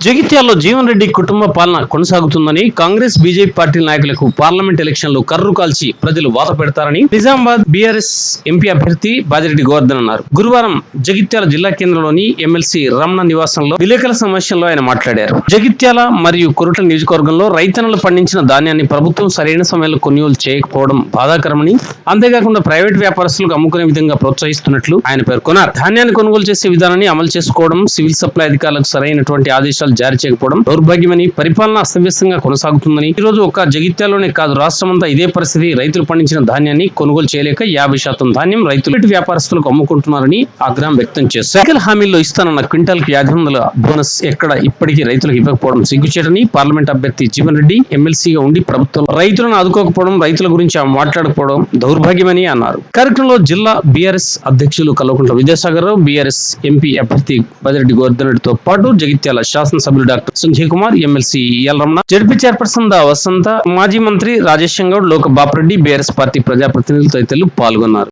జగిత్యాల్లో జీవన్ రెడ్డి కుటుంబ పాలన కొనసాగుతుందని కాంగ్రెస్ బీజేపీ పార్టీ నాయకులకు పార్లమెంట్ ఎలక్షన్లు కర్రు కాల్చి ప్రజలు వాత పెడతారని నిజామాబాద్ బీఆర్ఎస్ ఎంపీ అభ్యర్థి బాజిరెడ్డి గోవర్ధన్ అన్నారు. గురువారం జగిత్యాల జిల్లా కేంద్రంలోని ఎమ్మెల్సీ రమణ నివాసంలో విలేకరుల సమావేశంలో ఆయన మాట్లాడారు. జగిత్యాల మరియు కురుట నియోజకవర్గంలో రైతన్నలు పండించిన ధాన్యాన్ని ప్రభుత్వం సరైన సమయంలో కొనుగోలు చేయకపోవడం బాధాకరమని అంతేకాకుండా ప్రైవేట్ వ్యాపారస్తులకు అమ్ముకునే విధంగా ప్రోత్సహిస్తున్నట్లు ఆయన పేర్కొన్నారు. ధాన్యాన్ని కొనుగోలు చేసే విధానాన్ని అమలు చేసుకోవడం సివిల్ సప్లై అధికారులకు సరైనటువంటి ఆదేశాలు జారీ చేయకపోవడం దౌర్భాగ్యమని పరిపాలన అస్తవ్యస్తంగా కొనసాగుతుందని. ఈ రోజు ఒక్క జగిత్యాలోనే కాదు రాష్ట్రమంతా ఇదే పరిస్థితి. రైతులు పండించిన ధాన్యాన్ని కొనుగోలు చేయలేక యాభై శాతం ధాన్యం రైతులు వ్యాపారస్తులకు అమ్ముకుంటున్నారని ఆగ్రహం వ్యక్తం చేశారు సైకిల్ హామీల్లో ఇస్తానన్న క్వింటాల్కి యాభై వందల బోనస్ ఎక్కడ ఇప్పటికీ రైతులకు ఇవ్వకపోవడం సిగ్గుచేటని పార్లమెంట్ అభ్యర్థి జీవన్ రెడ్డి ఎమ్మెల్సీగా ఉండి ప్రభుత్వం రైతులను ఆదుకోకపోవడం రైతుల గురించి మాట్లాడకపోవడం దౌర్భాగ్యమని అన్నారు. కార్యక్రమంలో జిల్లా బీఆర్ఎస్ అధ్యక్షులు కల్వకుంట్ల విద్యాసాగర్ రావు బీఆర్ఎస్ ఎంపీ అభ్యర్థి బదిరెడ్డి గోవర్ధన్ రెడ్డితో పాటు జగిత్యాల శాసన శాసనసభ్యులు doctor Sanjay Kumar MLC L Ramana. ZP chairperson దా వసంత మాజీ మంత్రి రాజేశం గౌడ్ లోక బాపరెడ్డి బీఆర్ఎస్ పార్టీ ప్రజాప్రతినిధులు తదితరులు పాల్గొన్నారు.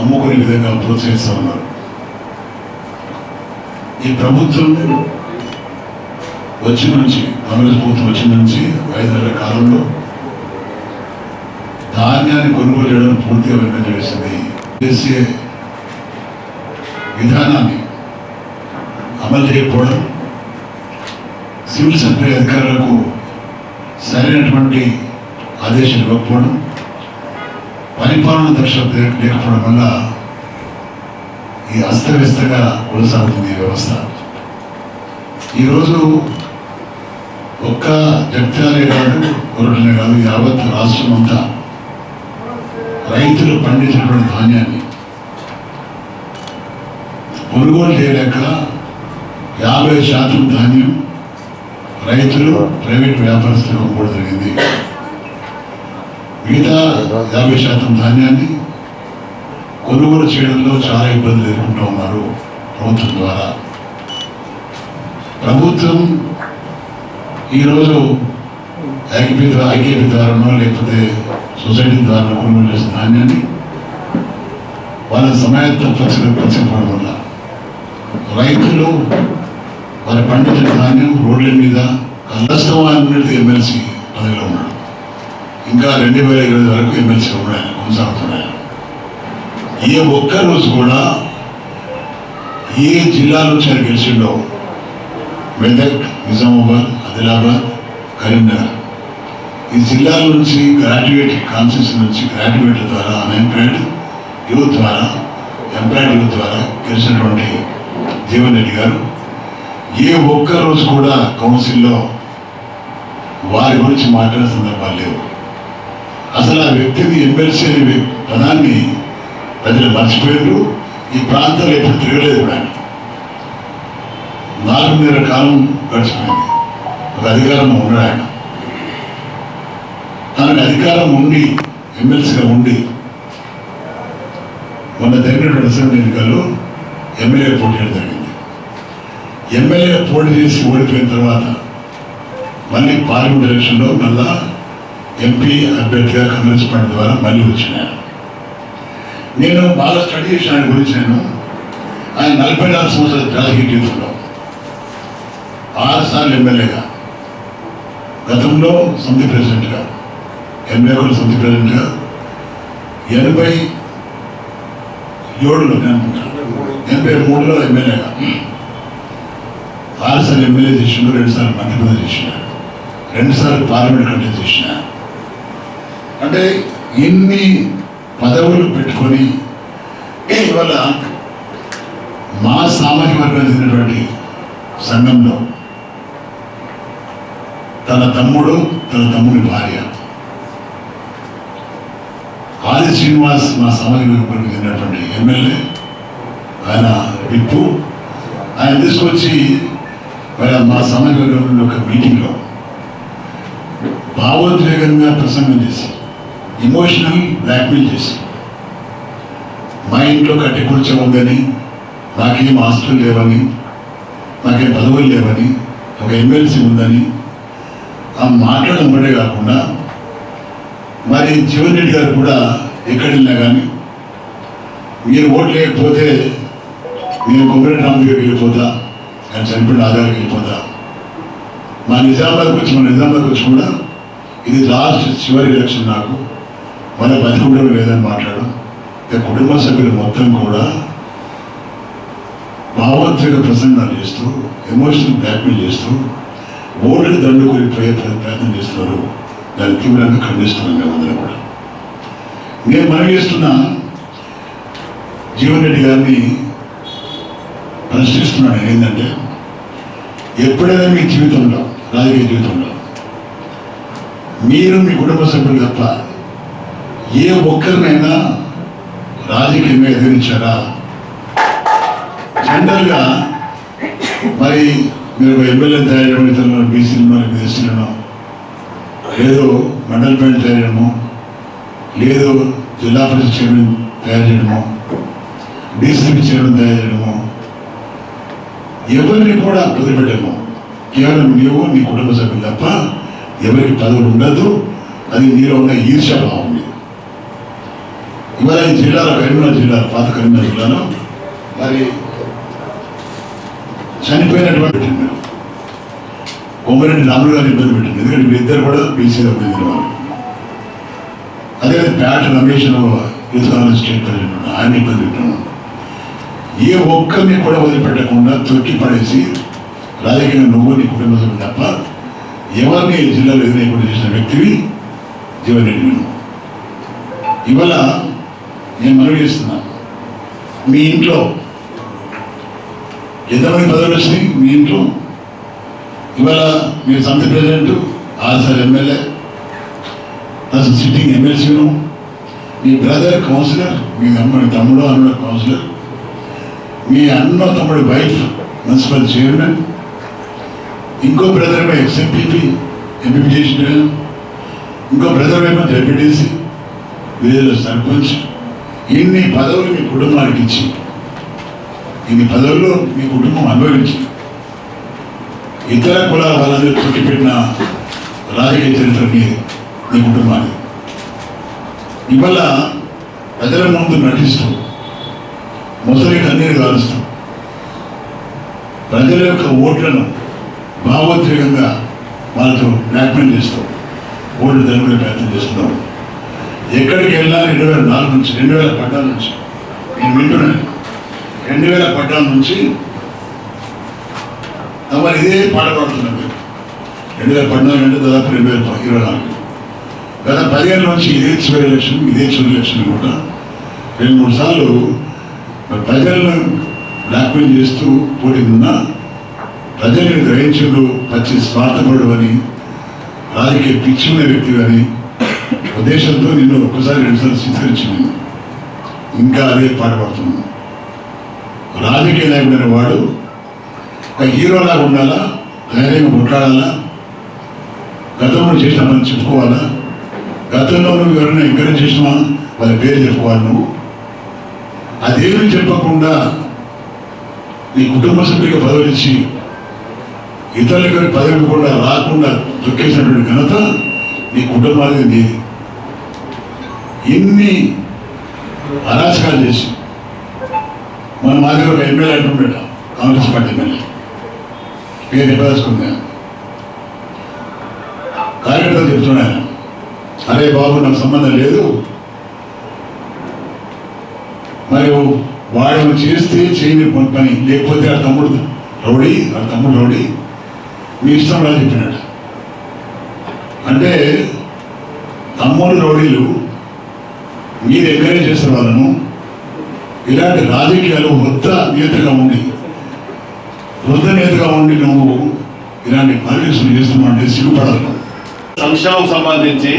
అమ్ముకునే విధంగా ప్రోత్సహిస్తూ ఉన్నారు ఈ ప్రభుత్వం వచ్చిన నుంచి కాంగ్రెస్ ప్రభుత్వం వచ్చిన నుంచి ఐదేళ్ళ కాలంలో ధాన్యాన్ని కొనుగోలు చేయడం పూర్తిగా వెనక చేసింది చేసే విధానాన్ని అమలు చేయకపోవడం సివిల్ సప్లై అధికారులకు సరైనటువంటి ఆదేశాలు ఇవ్వకపోవడం పరిపాలన దర్శనం లేకపోవడం వల్ల ఈ అస్తవ్యస్తంగా కొనసాగుతుంది ఈ వ్యవస్థ. ఈరోజు ఒక్క జగిత్యాలే కాదు కొరటనే కాదు యావత్ రాష్ట్రం అంతా రైతులు పండించినటువంటి ధాన్యాన్ని కొనుగోలు చేయలేక యాభై శాతం ధాన్యం రైతులు ప్రైవేట్ వ్యాపారస్తులు ఇవ్వకపోవడం జరిగింది. మిగతా యాభై శాతం ధాన్యాన్ని కొనుగోలు చేయడంలో చాలా ఇబ్బందులు ఎదుర్కొంటూ ఉన్నారు ప్రభుత్వం ద్వారా. ప్రభుత్వం ఈరోజు ఐక్యపీ ద్వారా ఐక్యపీ ద్వారానో లేకపోతే సొసైటీ ద్వారా కొనుగోలు చేసిన ధాన్యాన్ని వాళ్ళ సమయాత్మక పచ్చిన పచ్చిన వల్ల రైతులు వారి పండించిన ధాన్యం రోడ్ల మీద కష్టవాన్ని ఎమ్మెల్సీ పదవిలో ఉన్నాడు ఇంకా రెండు వేల ఇరవై వరకు ఎమ్మెల్సీ ఉన్నాయి కొనసాగుతున్నాయి ఏ ఒక్క రోజు కూడా ఏ జిల్లా నుంచి ఆయన గెలిచిండో మెదక్ నిజామాబాద్ ఆదిలాబాద్ కరీంనగర్ ఈ జిల్లాల నుంచి గ్రాడ్యుయేట్ కాన్సెన్స్ నుంచి గ్రాడ్యుయేట్ ద్వారా అన్ఎంప్లాయిడ్ యూత్ ద్వారా ఎంప్లాయిడ్ యూత్ ద్వారా గెలిచినటువంటి జీవన్ రెడ్డి గారు ఏ ఒక్క రోజు కూడా కౌన్సిల్లో వారి గురించి మాట్లాడే సందర్భాలు లేవు. అసలు ఆ వ్యక్తిని ఎమ్మెల్సీ అనే పదాన్ని ప్రజలు మర్చిపోయారు ఈ ప్రాంతంలో ఎప్పుడు తిరగలేదు కూడా నాలుగున్నర కాలం గడిచిపోయింది. ఒక అధికారం ఉన్నాడు ఆయన. తనకు అధికారం ఉండి ఎమ్మెల్సీగా ఉండి మొన్న జరిగినటువంటి అసెంబ్లీ ఎన్నికల్లో ఎమ్మెల్యే పోటీ జరిగింది. ఎమ్మెల్యే పోటీ చేసి ఓడిపోయిన తర్వాత మళ్ళీ పార్లమెంట్ ఎలక్షన్లో మళ్ళా ఎంపీ అభ్యర్థిగా కాంగ్రెస్ పార్టీ ద్వారా మళ్ళీ వచ్చిన. నేను బాగా స్టడీ చేసిన ఆయన గురించి నేను ఆయన నలభై నాలుగు సంవత్సరాల రాజకీయ జీవితంలో ఆరుసార్లు ఎమ్మెల్యేగా గతంలో సమితి ప్రెసిడెంట్గా ఎమ్మెల్యే కూడా సమితి ప్రెసిడెంట్గా ఎనభై ఏడులో నేను ఎనభై మూడులో ఎమ్మెల్యేగా. ఆరు ఎమ్మెల్యే చేసిండు రెండుసార్లు సార్లు మంత్రిపదవి చేసిన రెండుసార్లు పార్లమెంట్ కంటే చేసిన. అంటే ఇన్ని పదవులు పెట్టుకొని ఇవాళ మా సామాజిక వర్గానికి చెందినటువంటి సంఘంలో తన తమ్ముడు తన తమ్ముడి భార్య. ఆది శ్రీనివాస్ మా సామాజిక వర్గానికి చెందినటువంటి ఎమ్మెల్యే ఆయన విప్పు. ఆయన తీసుకొచ్చి మా సమయంలో ఒక మీటింగ్లో భావోద్వేగంగా ప్రసంగం చేసి ఇమోషనల్ బ్లాక్మెయిల్ చేసి మా ఇంట్లో కట్టి కూర్చో ఉందని నాకేం ఆస్తులు లేవని నాకేం పదవులు లేవని ఒక ఎమ్మెల్సీ ఉందని ఆ మాట్లాడడం కాకుండా మరి జీవన్ రెడ్డి గారు కూడా ఎక్కడ వెళ్ళినా కానీ మీరు ఓట్లు లేకపోతే నేను కొబ్బరి రామ్ దగ్గరికి వెళ్ళిపోతా ఆయన చనిపోయిన ఆధారానికి వెళ్ళిపోతా మా నిజామాబాద్ వచ్చి మా నిజామాబాద్కి వచ్చి కూడా ఇది లాస్ట్ చివరి ఎలక్షన్ నాకు. మన బతికుండడం లేదని మాట్లాడడం ఇక కుటుంబ సభ్యులు మొత్తం కూడా భావోద్వేగ ప్రసంగాలు చేస్తూ ఎమోషనల్ బ్లాక్మెయిల్ చేస్తూ ఓట్లు దండుకునే ప్రయత్నం ప్రయత్నం చేస్తున్నారు. దాన్ని తీవ్రంగా ఖండిస్తున్నాం మేమందరం కూడా. నేను మనం చేస్తున్న జీవన్ రెడ్డి గారిని ప్రశ్నిస్తున్నాను ఏంటంటే ఎప్పుడైనా మీ జీవితంలో రాజకీయ జీవితంలో మీరు మీ కుటుంబ సభ్యులు తప్ప ఏ ఒక్కరినైనా రాజకీయంగా ఎదిరించారా? జనరల్గా మరి మీరు ఎమ్మెల్యే తయారు చేయడం ఇతరులను బీసీలను మరి ఎస్సీలను లేదు మండల పేరు తయారు చేయడము లేదు జిల్లా పరిషత్ చైర్మన్ తయారు చేయడము డీసీపీ చైర్మన్ తయారు చేయడము ఎవరిని కూడా వదిలిపెట్టాము. కేవలం నీవు నీ కుటుంబ సభ్యులు తప్ప ఎవరికి పదవులు ఉండదు. అది నీలో ఉన్న ఈర్ష్యాభావం ఇవాళ ఈ జిల్లాలో కరీంనగర్ జిల్లా పాత కరీంనగర్ జిల్లాలో మరి చనిపోయినటువంటి పెట్టింది కొమ్మరెడ్డి రాములు గారు ఇబ్బంది పెట్టింది. ఎందుకంటే వీరిద్దరు కూడా బీసీలో చెందిన వాళ్ళు అదే పేట రమేష్ యూత్ స్టేట్ ఆయన ఇబ్బంది పెట్టాను ఏ ఒక్కరిని కూడా వదిలిపెట్టకుండా తొక్కి పడేసి రాజకీయ నువ్వు నీ కుటుంబ సభ్యులు తప్ప ఎవరిని జిల్లాలో ఎదురైకుండా చేసిన వ్యక్తివి జీవన్ రెడ్డి ఇవాళ నేను మనవి చేస్తున్నా మీ ఇంట్లో ఎంతమంది పదవులు వచ్చినాయి? మీ ఇంట్లో ఇవాళ మీరు సంత ప్రెసిడెంట్ ఆర్ఎస్ఆర్ ఎమ్మెల్యే అసలు సిట్టింగ్ ఎమ్మెల్సీను మీ బ్రదర్ కౌన్సిలర్ మీ అమ్మ తమ్ముడు అన్న కౌన్సిలర్ మీ అన్న తమ్ముడు వైఫ్ మున్సిపల్ చైర్మన్ ఇంకో బ్రదర్ ఏమో ఎక్స్ఎంపీపీ ఎంపీపీ చేసిన ఇంకో బ్రదర్ ఏమో డెప్యూటీసీ విలేజ్ సర్పంచ్ ఇన్ని పదవులు మీ కుటుంబానికి ఇచ్చి ఇన్ని పదవులు మీ కుటుంబం అనుభవించి ఇతర కులాల వాళ్ళందరూ చుట్టిపెట్టిన రాజకీయ చరిత్ర మీ మీ కుటుంబాన్ని ఇవాళ ప్రజల ముందు నటిస్తూ ముసలి కన్నీరు కాల్చడం ప్రజల యొక్క ఓట్లను భావోద్వేగంగా వాళ్ళతో బ్లాక్మెయిల్ చేస్తాం ఓట్లు తెలుగులో ప్రయత్నం చేస్తున్నాం. ఎక్కడికి వెళ్ళాలి రెండు వేల నాలుగు నుంచి రెండు వేల పద్నాలుగు నుంచి నేను వింటున్నాను. రెండు వేల పద్నాలుగు నుంచి మరి ఇదే పాట పాడుతున్నాం మీరు. రెండు వేల పద్నాలుగు అంటే దాదాపు రెండు వేల ఇరవై నాలుగు. గత పదిహేను నుంచి ఇదే చివరి ఎలక్షన్ ఇదే చివరి ఎలక్షన్ కూడా రెండు మూడు సార్లు ప్రజలను బ్లాక్మెయిల్ చేస్తూ పోటీ ఉన్నా ప్రజలను గ్రహించుడు పచ్చి స్వార్థపడు అని రాజకీయ పిచ్చిన వ్యక్తి అని ఉద్దేశంతో నిన్ను ఒక్కసారి రెండుసార్లు స్వీకరించింది. ఇంకా అదే పాటపడుతున్నాను రాజకీయ నాయకుడైన వాడు ఒక హీరోలాగా ఉండాలా ధైర్యంగా కొట్లాడాలా గతంలో చేసిన పని చెప్పుకోవాలా గతంలో నువ్వు ఎవరైనా ఎంకరేజ్ చేసినా వాళ్ళ పేరు చెప్పుకోవాలి నువ్వు? అదేమి చెప్పకుండా నీ కుటుంబ సభ్యులకు బదిలించి ఇతరులకు పదవి రాకుండా తొక్కేసినటువంటి ఘనత నీ కుటుంబానికి నీది. ఇన్ని అరాచకాలు చేసి మన మా దగ్గర ఒక ఎమ్మెల్యే అంటుండట కాంగ్రెస్ పార్టీ ఎమ్మెల్యే. పేరు చెప్పదలుచుకుందా కార్యకర్తలు చెప్తున్నాను అరే బాబు నాకు సంబంధం లేదు మరియు వాడు చేస్తే చేయని పని లేకపోతే ఆ తమ్ముడు రౌడీ ఆ తమ్ముడు రౌడీ మీ ఇష్టం రా చెప్పినాడు అంటే తమ్ముడు రౌడీలు మీరు ఎంకరేజ్ చేసిన వాళ్ళను ఇలాంటి రాజకీయాలు వృద్ధ నేతగా ఉండి వృద్ధ నేతగా ఉండి నువ్వు ఇలాంటి పాలిటిక్స్ చేస్తున్నావు సిగ్గుపడాలి సంక్షేమం సంబంధించి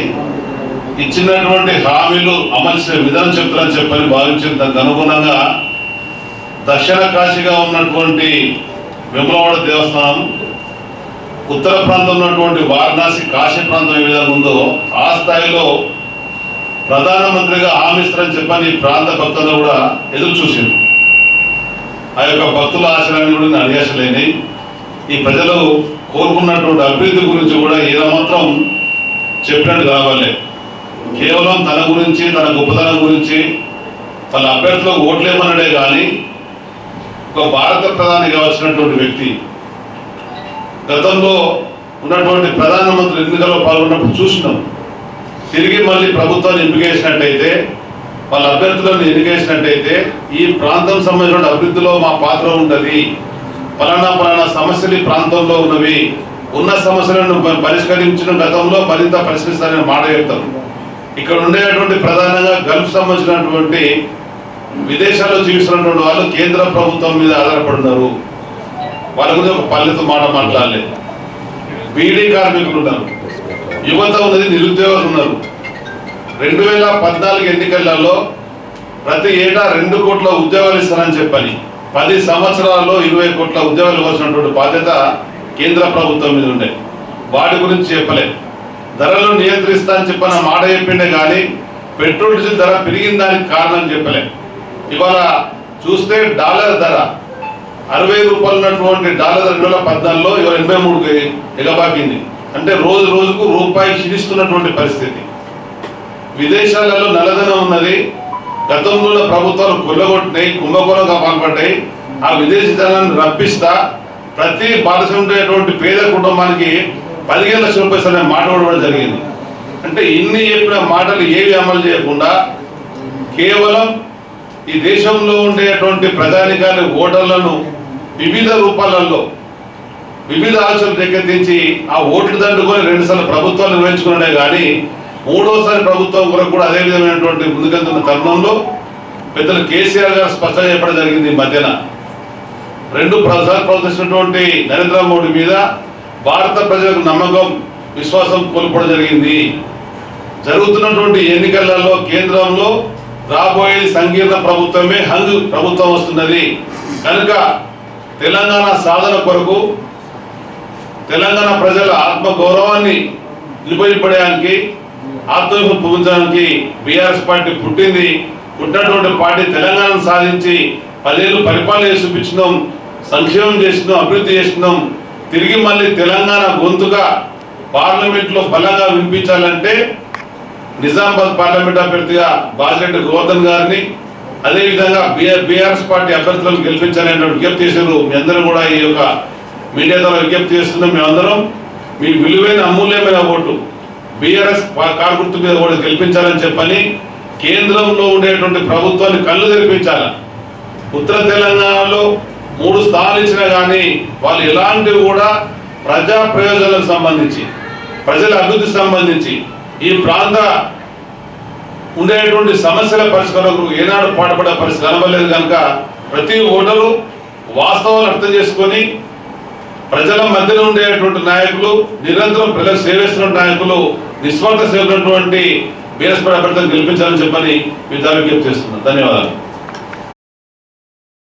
ఇచ్చినటువంటి హామీలు అమలు చేసే విధానం చెప్తారని చెప్పని భావించిన దానికి అనుగుణంగా దక్షిణ కాశీగా ఉన్నటువంటి విమలవాడ దేవస్థానం ఉత్తర ప్రాంతం ఉన్నటువంటి వారణాసి కాశీ ప్రాంతం ఏ విధంగా ఉందో ఆ స్థాయిలో ప్రధానమంత్రిగా హామీస్తారని చెప్పని ఈ ప్రాంత భక్తులు కూడా ఎదురు చూసింది ఆ యొక్క భక్తుల ఆశయాన్ని కూడా అడిగేసలేని. ఈ ప్రజలు కోరుకున్నటువంటి అభివృద్ధి గురించి కూడా ఏమాత్రం చెప్పినట్టు కావాలి. కేవలం తన గురించి తన గొప్పతనం గురించి వాళ్ళ అభ్యర్థులకు ఓట్లేమన్నాడే కానీ ఒక భారత ప్రధాని కావాల్సినటువంటి వ్యక్తి గతంలో ఉన్నటువంటి ప్రధానమంత్రి ఎన్నికల్లో పాల్గొన్నప్పుడు చూసినాం. తిరిగి మళ్ళీ ప్రభుత్వాన్ని ఎంపిక చేసినట్టయితే వాళ్ళ అభ్యర్థులను ఎన్నికేసినట్టయితే ఈ ప్రాంతం సంబంధించిన అభివృద్ధిలో మా పాత్ర ఉంటుంది పలానా పలానా సమస్యలు ఈ ప్రాంతంలో ఉన్నవి. ఉన్న సమస్యలను పరిష్కరించిన గతంలో మరింత పరిష్కరిస్తారని మాట చెప్తారు ఇక్కడ ఉండేటువంటి ప్రధానంగా గల్ఫ్ సంబంధించినటువంటి విదేశాల్లో జీవిస్తున్నటువంటి వాళ్ళు కేంద్ర ప్రభుత్వం మీద ఆధారపడున్నారు వాళ్ళ గురించి ఒక పల్లెతో మాట మాట్లాడలేదు. బీడీ కార్మికులు ఉన్నారు. యువత ఉన్నది నిరుద్యోగులు ఉన్నారు. రెండు వేల పద్నాలుగు ఎన్నికలలో ప్రతి ఏటా రెండు కోట్ల ఉద్యోగాలు ఇస్తారని చెప్పని పది సంవత్సరాల్లో ఇరవై కోట్ల ఉద్యోగాలు ఇవ్వాల్సినటువంటి బాధ్యత కేంద్ర ప్రభుత్వం మీద ఉండే. వాటి గురించి చెప్పలేదు ధరలు నియంత్రిస్తా అని చెప్పిన మాట చెప్పిండే కానీ పెట్రోల్ డీజిల్ ధర పెరిగిన దానికి కారణం చెప్పలే. ఇవాళ చూస్తే డాలర్ ధర అరవై రూపాయలు ఉన్నటువంటి డాలర్ రెండు వేల పద్నాలుగులో ఇవాళ ఎనభై మూడుకి ఎగబాకింది అంటే రోజు రోజుకు రూపాయి క్షీణిస్తున్నటువంటి పరిస్థితి. విదేశాలలో నల్లధనం ఉన్నది గతంలో ప్రభుత్వాలు కొల్లగొట్టినాయి కుంభకోణంగా పాల్పడ్డాయి. ఆ విదేశీ ధనాన్ని రప్పిస్తా ప్రతి బాధ పేద కుటుంబానికి పదిహేను లక్షల రూపాయలు అనే మాట ఇవ్వడం జరిగింది. అంటే ఇన్ని చెప్పిన మాటలు ఏవి అమలు చేయకుండా కేవలం ఈ దేశంలో ఉండేటువంటి ప్రజానికాన్ని ఓటర్లను వివిధ రూపాలలో వివిధ ఆలోచనలు రేకెత్తించి ఆ ఓట్లు దండుకొని రెండుసార్లు ప్రభుత్వాలు నిర్వహించుకున్నాడే కానీ మూడోసారి ప్రభుత్వం కొరకు కూడా అదే విధమైనటువంటి ముందుకెళ్తున్న తరుణంలో పెద్దలు కేసీఆర్ గారు స్పష్టంగా చెప్పడం జరిగింది ఈ మధ్యన. రెండు ప్రసాద్ ప్రవర్తిస్తున్నటువంటి నరేంద్ర మోడీ మీద భారత ప్రజలకు నమ్మకం విశ్వాసం కోల్పోవడం జరిగింది. జరుగుతున్నటువంటి ఎన్నికలలో కేంద్రంలో రాబోయే సంకీర్ణ ప్రభుత్వమే హంగ్ ప్రభుత్వం వస్తున్నది. కనుక తెలంగాణ సాధన కొరకు తెలంగాణ ప్రజల ఆత్మ గౌరవాన్ని నిలబడిపడడానికి ఆత్మవిశ్వాసం పొందడానికి బీఆర్ఎస్ పార్టీ పుట్టింది. పుట్టినటువంటి పార్టీ తెలంగాణను సాధించి పదేళ్ళు పరిపాలన చేసి చూపించినాం సంక్షేమం చేసినాం అభివృద్ధి చేసినాం. తిరిగి మళ్ళీ తెలంగాణ గొంతుగా పార్లమెంట్లో బలంగా వినిపించాలంటే నిజామాబాద్ పార్లమెంట్ అభ్యర్థిగా బాజిరెడ్డి గోవర్ధన్ గారిని అదేవిధంగా బీఆర్ బీఆర్ఎస్ పార్టీ అభ్యర్థులను గెలిపించాలని విజ్ఞప్తి చేశారు. మీ అందరూ కూడా ఈ యొక్క మీడియా ద్వారా విజ్ఞప్తి చేస్తున్నాం మేమందరం మీ విలువైన అమూల్యమైన ఓటు బీఆర్ఎస్ కార్గుర్తు మీద కూడా గెలిపించాలని చెప్పని కేంద్రంలో ఉండేటువంటి ప్రభుత్వాన్ని కళ్ళు తెరిపించాల. ఉత్తర తెలంగాణలో మూడు స్థానాలు ఇచ్చినా కానీ వాళ్ళు ఎలాంటివి కూడా ప్రజా ప్రయోజనాలకు సంబంధించి ప్రజల అభివృద్ధికి సంబంధించి ఈ ప్రాంత ఉండేటువంటి సమస్యల పరిష్కారం ఏనాడు పాటుపడే పరిస్థితి కనబడలేదు కనుక ప్రతి ఓటరు వాస్తవాలు అర్థం చేసుకొని ప్రజల మధ్యలో ఉండేటువంటి నాయకులు నిరంతరం ప్రజలకు సేవిస్తున్న నాయకులు నిస్వార్థ సేవటువంటి బీఎస్పీ అభ్యర్థులను గెలిపించాలని చెప్పని మీ దానికి విజ్ఞప్తి చేస్తున్నాను. ధన్యవాదాలు.